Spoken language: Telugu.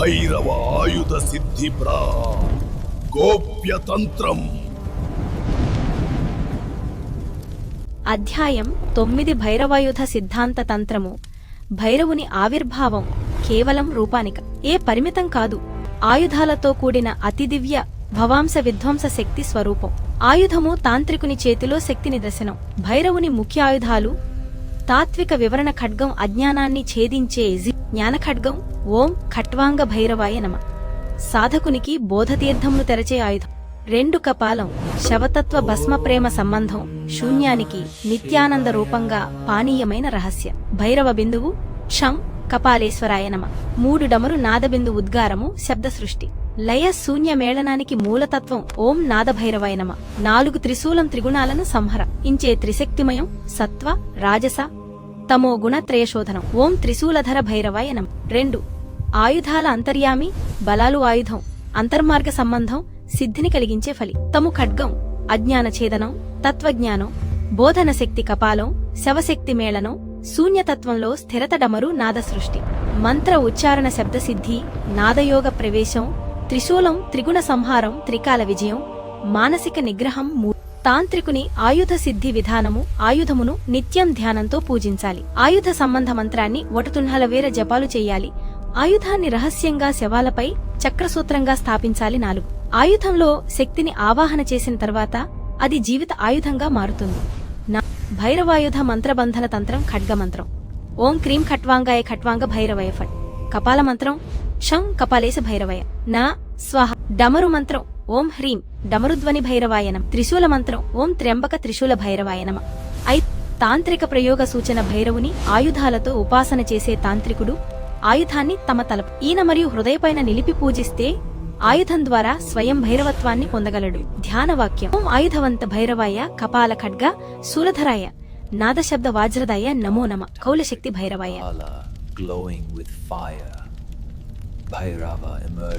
భైరవ ఆయుధ సిద్ధి ప్రా. గోప్యతంత్రం. అధ్యాయం తొమ్మిది భైరవాయుధ సిద్ధాంత తంత్రము. భైరవుని ఆవిర్భావం కేవలం రూపానిక. ఏ పరిమితం కాదు. ఆయుధాలతో కూడిన అతి దివ్య భవాంస విధ్వంస శక్తి స్వరూపం. ఆయుధము తాంత్రికుని చేతిలో శక్తి నిదర్శనం. భైరవుని ముఖ్య ఆయుధాలు తాత్విక వివరణ ఖడ్గం అజ్ఞానాన్ని ఛేదించే జ్ఞానఖడ్గం ఓం ఖట్వాంగ భైరవాయ నమ. సాధకునికి బోధతీర్థమును తెరచే ఆయుధం. రెండు కపాలం శవతత్వ భస్మ ప్రేమ సంబంధం శూన్యానికి నిత్యానంద రూపంగా పానీయమైన రహస్య. భైరవ బిందువు క్షం కపాలేశ్వరాయ నమ. మూడు డమరు నాదబిందు ఉద్గారము శబ్ద సృష్టి. లయ శూన్య మేళనానికి మూలతత్వం ఓం నాదభైరవాయ నమ. నాలుగు త్రిశూలం త్రిగుణాలను సంహర. ఇంచే త్రిశక్తిమయం సత్వ రాజస తమో గుణ త్రయశోధనం. ఓం త్రిశూలధర భైరవాయ రెండు. ఆయుధాల అంతర్యామి బలాలు ఆయుధం అంతర్మార్గ సంబంధం సిద్ధిని కలిగించే ఫలి. తము ఖడ్గం అజ్ఞాన ఛేదనం తత్వజ్ఞానం బోధన శక్తి కపాలం శవశక్తి మేళనం శూన్యతత్వంలో స్థిరత డమరు నాద సృష్టి మంత్ర ఉచ్చారణ శబ్దసిద్ధి నాదయోగ ప్రవేశం త్రిశూలం త్రిగుణ సంహారం త్రికాల విజయం మానసిక నిగ్రహం మూ- తాంత్రికుని ఆయుధ సిద్ధి విధానము ఆయుధమును నిత్యం ధ్యానంతో పూజించాలి. ఆయుధ సంబంధ మంత్రాన్ని ఒటతుంహల వేర జపాలు చేయాలి. ఆయుధాన్ని రహస్యంగా శవాలపై చక్రసూత్రంగా స్థాపించాలి నాలుగు. ఆయుధంలో శక్తిని ఆవాహన చేసిన తర్వాత అది జీవిత ఆయుధంగా మారుతుంది. నా భైరవాయుధ మంత్రబంధన తంత్రం ఖడ్గమంత్రం. ఓం క్రీం ఖట్వాంగాయ ఖట్వాంగ భైరవయ ఫట్. కపాల మంత్రం షం కపాలేశ భైరవయ. నా స్వహ. డమరు మంత్రం. ఓం హ్రీం డమరుధ్వని భైరవాయనం త్రిశూల మంత్రం ఓం త్ర్యంబక త్రిశూల భైరవాయనమ. ఐ తాంత్రిక ప్రయోగ సూచన భైరవుని ఆయుధాలతో ఉపాసన చేసే తాంత్రికుడు ఆయుధాన్ని తమ తలపు ఈయన మరియు హృదయపైన నిలిపి పూజిస్తే ఆయుధం ద్వారా స్వయం భైరవత్వాన్ని పొందగలడు. ధ్యానవాక్యం. ఓం ఆయుధవంత భైరవాయ కపాల ఖడ్గ శూలధరాయ నాదశబ్ద వాజ్రదాయ నమో నమ. కౌలశక్తి భైరవాయ. Glowing with fire. Bhairava emerged.